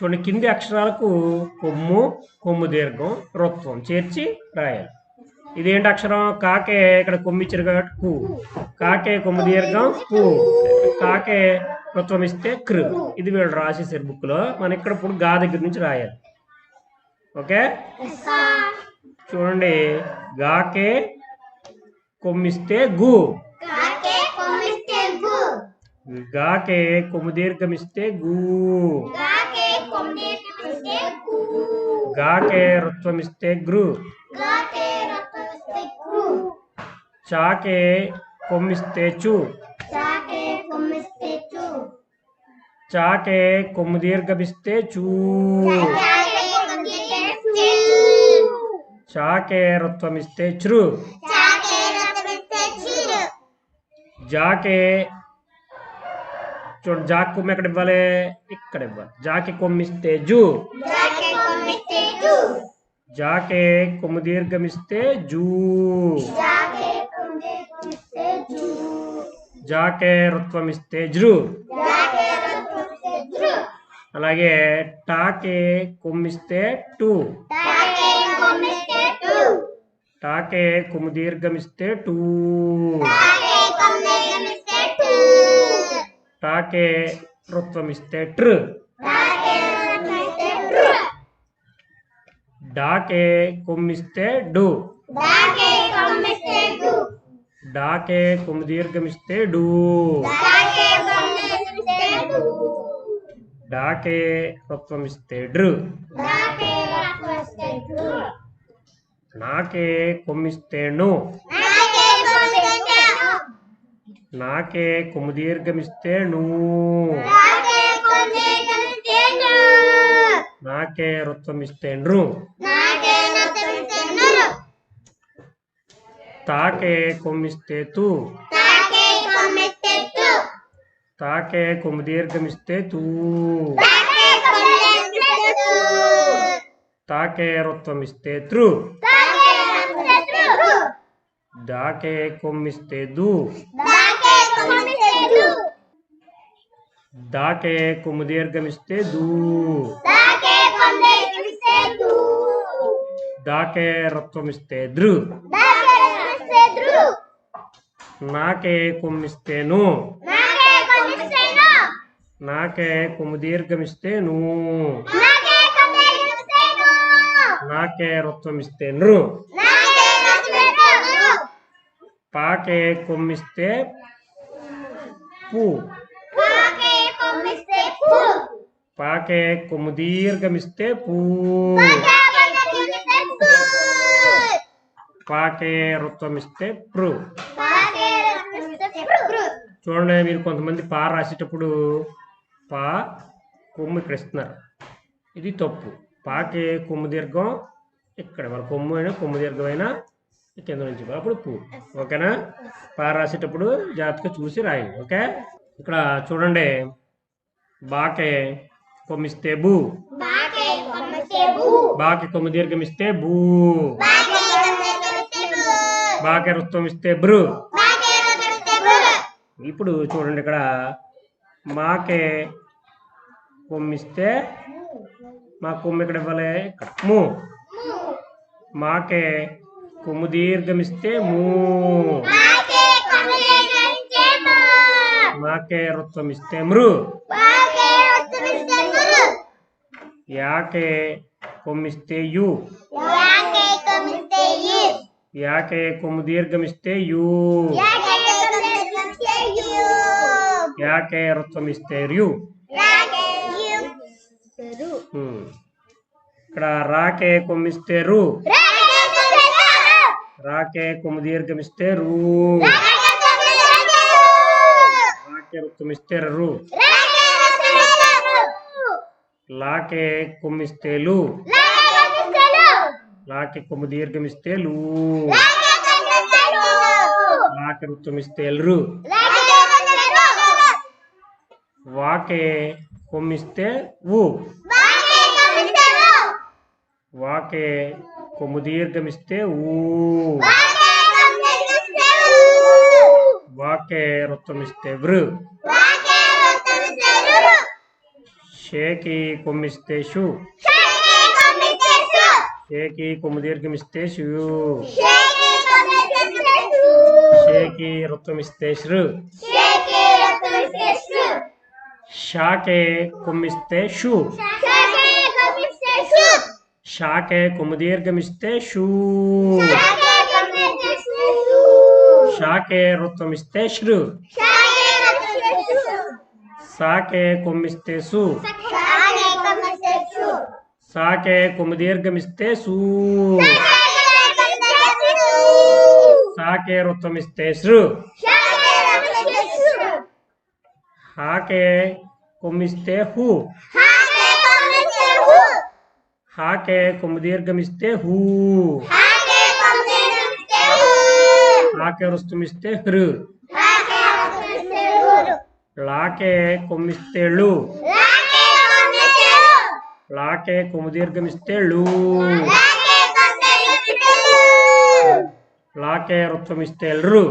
చూడండి కింది అక్షరాలకు కొమ్ము కొమ్ము దీర్ఘం రుత్వం చేర్చి రాయాలి. ఇదేంటి అక్షరం? కాకే ఇక్కడ కొమ్ము ఇచ్చారు కాబట్టి కు. కాకే కొమ్ము దీర్ఘం కు. కాకే రుత్వం ఇస్తే కృ. ఇది వీళ్ళు రాసేసారు బుక్లో. మనం ఇక్కడ ఇప్పుడు గా దగ్గర నుంచి రాయాలి. ఓకే? చూడండి గాకే కొమ్మిస్తే గు. గాకే కొమ్ము దీర్ఘమిస్తే గు గాకే రుత్వమిస్తే గృ కాకే రత్నమిస్తే గు చాకే కొమ్మిస్తే చు చాకే కొమ్మిస్తే చు చాకే కొమ్ము దీర్ఘమిస్తే చూ చాకే కొమ్మిస్తే చాకే రుత్వమిస్తే చ్రు చాకే రత్నమిస్తే చిరు జాకే చూడండి జాక్ కొమ్ము ఎక్కడ ఇవ్వాలి ఇక్కడ ఇవ్వాలి జాకి కొమ్మిస్తే జు చాకే కొమ్మిస్తే జు జాకే కొమ్ము దీర్ఘమిస్తే జూ చాకే కొమ్మిస్తే జు జాకే రుత్వమిస్తే జృ చాకే రత్నమిస్తే జు అలాగే టాకే కొమ్మిస్తే టు. చాకే కొమ్మిస్తే టు। టాకే కొమ్ము దీర్ఘమిస్తే టూ. చాకే కొమ్మిస్తే టు టాకే రుత్వమిస్తే ట్ర్ చాకే రత్నమిస్తే టు డాకే కొమ్మిస్తే డు డాకే కొమ్ము దీర్ఘమిస్తే డూ డాకే రుత్వమిస్తే డ్రు చాకే రత్నమిస్తే డు నాకే కొమ్మిస్తే ను నాకే కొమ్ము దీర్ఘమిస్తే నూ. చాకే కొమ్మిస్తే ను. నాకే ను. తాకే కొమ్మిస్తే తు. తాకే కొమ్ము దీర్ఘమిస్తే తూ. తాకే రుత్వమిస్తే త్రు దాకే కొమ్మిస్తే దు. చాకే కొమ్మిస్తే టు దాకే కొమ్ము దీర్ఘమిస్తే దూ. దాకే రుత్వమిస్తే దృ చాకే రత్నమిస్తే టు నాకే కొమ్మిస్తే ను. నాకే కొమ్మిస్తే ను. నాకే కొమ్ము ను. నాకే కొమ్మిస్తే ను. నాకే రుత్వమిస్తే నృ. నాకే రత్నమిస్తే ను. పాకే కొమ్మిస్తే పు. పాకే కొమ్ము దీర్ఘమిస్తే పూ. పాకే రుత్వమిస్తే ప్రు నాకే రత్నమిస్తే పు. చూడండి మీరు కొంతమంది పా రాసేటప్పుడు పా కొమ్ము ఇక్కడ ఇస్తున్నారు. ఇది తప్పు. పాకే కొమ్ము దీర్ఘం ఇక్కడ మన కొమ్ము అయినా కొమ్ము దీర్ఘం అయినా ఈ కింద నుంచి. అప్పుడు పూ. ఓకేనా? పా రాసేటప్పుడు జాగ్రత్తగా చూసి రాయండి ఓకే? ఇక్కడ చూడండి. బాకే కొమ్మిస్తే బూ. బాకి కొమ్ము దీర్ఘం ఇస్తే బూ. బాకే రుత్వం ఇస్తే బ్రు. ఇప్పుడు చూడండి ఇక్కడ. మాకే కొమ్మిస్తే మా కొమ్ము ఇక్కడ ఇవ్వాలి? ఇక్కడ. ము. మాకే కొమ్ము దీర్ఘమిస్తే మూ. మాకే రుత్వం ఇస్తే మృ. యాకే కొమ్మిస్తే యు. యాకే కొమ్ము దీర్ఘమిస్తే యు. యాకే రుత్వం ఇస్తే ఉమ్. ఇక్కడ రాకే రు. కొమ్మిస్తే రు. రాకే కొమ్ము దీర్ఘమిస్తే రు. రాకే రుత్వం ఇస్తే రు. లాకే కొమ్మిస్తే లు. లాకే కొమ్ము దీర్ఘమిస్తే లు. లాకే రుత్వం ఇస్తే రు. నాకే కొమ్మిస్తే రు వాకే కొమ్మిస్తే రు. వాకే కొమ్ము దీర్ఘమిస్తే ఊ. వాకే రుత్వం ఇస్తే వృ. షేకి కొమ్మిస్తే షు. షేకి కొమ్ము దీర్ఘమిస్తే షు. షేకి రుత్వమిస్తే శృ షేకి కొమ్మిస్తే షు. షాకే కొమ్ము దీర్ఘమిస్తే షూ. షేకి కొమ్మిస్తేసు షాకే రుత్వమిస్తే శృ షేకి కొమ్మిస్తేసు సాకే కొమ్మిస్తే సు. సాకే కొమ్ము దీర్ఘమిస్తే సూ. సాకే రుత్వమిస్తే శృ హాకే కొమ్మిస్తే హు. హాకే కొమ్ము దీర్ఘమిస్తే హూ హాకే రుస్తుమిస్తే హృ లాకే కొమ్మిస్తే లు లాకే కొమ్ము దీర్ఘమిస్తే లు లాకే రుత్వమిస్తే లృ